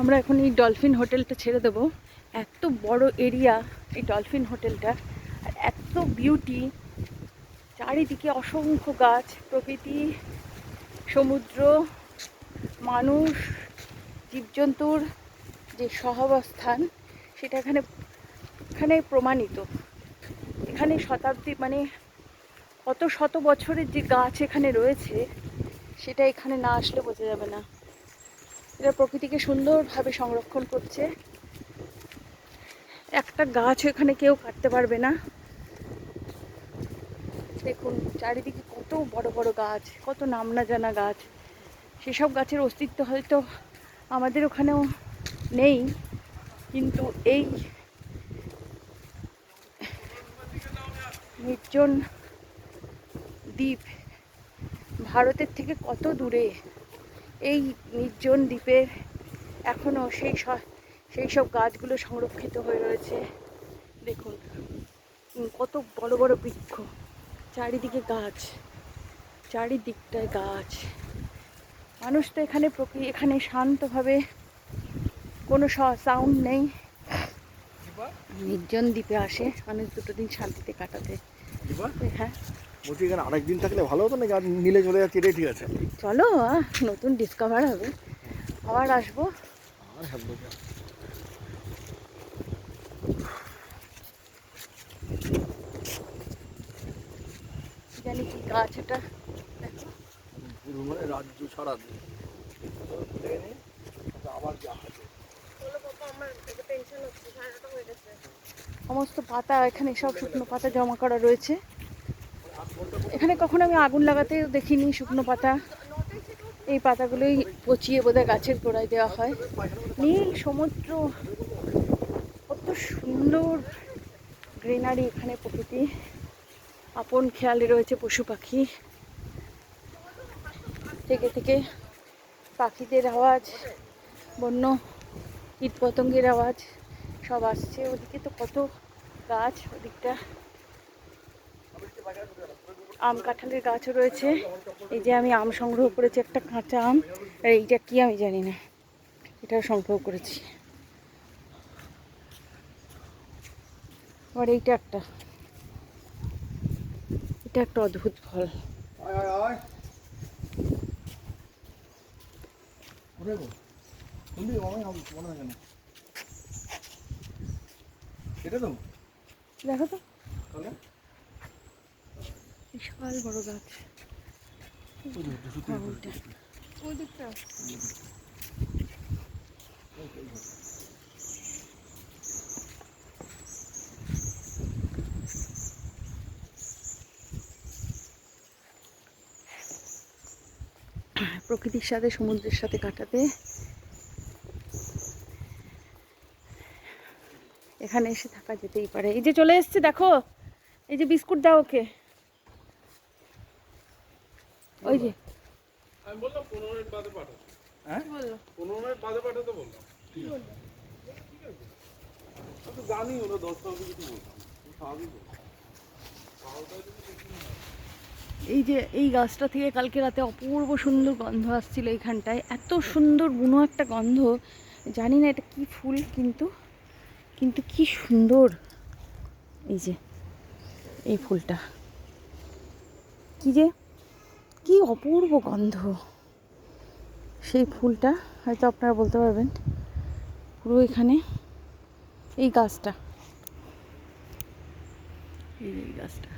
আমরা এখন এই ডলফিন হোটেলটা ছেড়ে দেবো। এত বড় এরিয়া এই ডলফিন হোটেলটা, আর এত বিউটি চারিদিকে অসংখ্য গাছ, প্রকৃতি, সমুদ্র, মানুষ, জীবজন্তুর যে সহাবস্থান, সেটা এখানে এখানে প্রমাণিত। এখানে শতাব্দী মানে কত শত বছরের যে গাছ এখানে রয়েছে, সেটা এখানে না আসলে বোঝা যাবে না। এরা প্রকৃতিকে সুন্দরভাবে সংরক্ষণ করছে। একটা গাছ এখানে কেউ কাটতে পারবে না। দেখুন, চারিদিকে কত বড় বড় গাছ, কত নাম না জানা গাছ। সেসব গাছের অস্তিত্ব হয়তো আমাদের ওখানেও নেই, কিন্তু এই নির্জন দ্বীপ ভারতের থেকে কত দূরে এই নির্জন দ্বীপের এখনও সেই স- সেই সব গাছগুলো সংরক্ষিত হয়ে রয়েছে। দেখুন কত বড় বড় বৃক্ষ। চারিদিকে গাছ চারিদিকটায় গাছ। মানুষ তো এখানে প্রকৃতি এখানে শান্তভাবে কোনো সাউন্ড নেই। নির্জন দ্বীপে আসে মানুষ দুটো দিন শান্তিতে কাটাতে। হ্যাঁ। বলছি এখানে আরেকদিন থাকলে ভালো হতো নাকি? আর নিলে চলে যাচ্ছে এটাই ঠিক আছে। চলো নতুন ডিসকভার হবে। আবার আসব। আর না। জানি কি গাছ এটা। মানে রাজ্য ছাড়া আবার যা সমস্ত পাতা এখানে সব শুকনো পাতা জমা করা রয়েছে। এখানে কখনো আমি আগুন লাগাতে দেখিনি, শুকনো পাতা। এই পাতাগুলোই পচিয়ে বোধহয় গাছের গোড়ায় দেওয়া হয়। নীল সমুদ্র, কত সুন্দর গ্রিনারি এখানে প্রকৃতি। আপন খেয়ালে রয়েছে পশু পাখি। থেকে থেকে পাখিদের আওয়াজ, বন্য কীট পতঙ্গের আওয়াজ সব আসছে। ওদিকে তো কত গাছ, ওদিকটা আম কাঁঠালের গাছও রয়েছে। এই যে আমি আম সংগ্রহ করেছি একটা কাঁচা আম। আর এইটা কি আমি জানি না। এটাও সংগ্রহ করেছি। আবার এইটা একটা। এটা একটা অদ্ভুত ফল। আয় আয় বিশাল বড় গাছ। ওই দিকটা প্রকৃতির সাথে সমুদ্রের সাথে কাটাতে। এখানে এসে থাকা যেতেই পারে। এই যে চলে এসছে দেখো। এই যে বিস্কুট দাও ওকে। ওই যে। আমি বললাম পনেরো মিনিট বাদে পাঠাবো হ্যাঁ? পনেরো মিনিট বাদে পাঠাতে বললাম। আমি তো জানি ওরা দশটা অবধি কিছু বলতাম স্বাভাবিক এই যে এই গাছটা থেকে কালকে রাতে অপূর্ব সুন্দর গন্ধ আসছিল এইখানটায়। এত সুন্দর বুনো একটা গন্ধ। জানি না এটা কি ফুল কিন্তু কিন্তু কি সুন্দর। এই যে এই ফুলটা। কি যে? কি অপূর্ব গন্ধ। সেই ফুলটা হয়তো আপনারা বলতে পারবেন। পুরো এখানে এই গাছটা। এই গাছটা।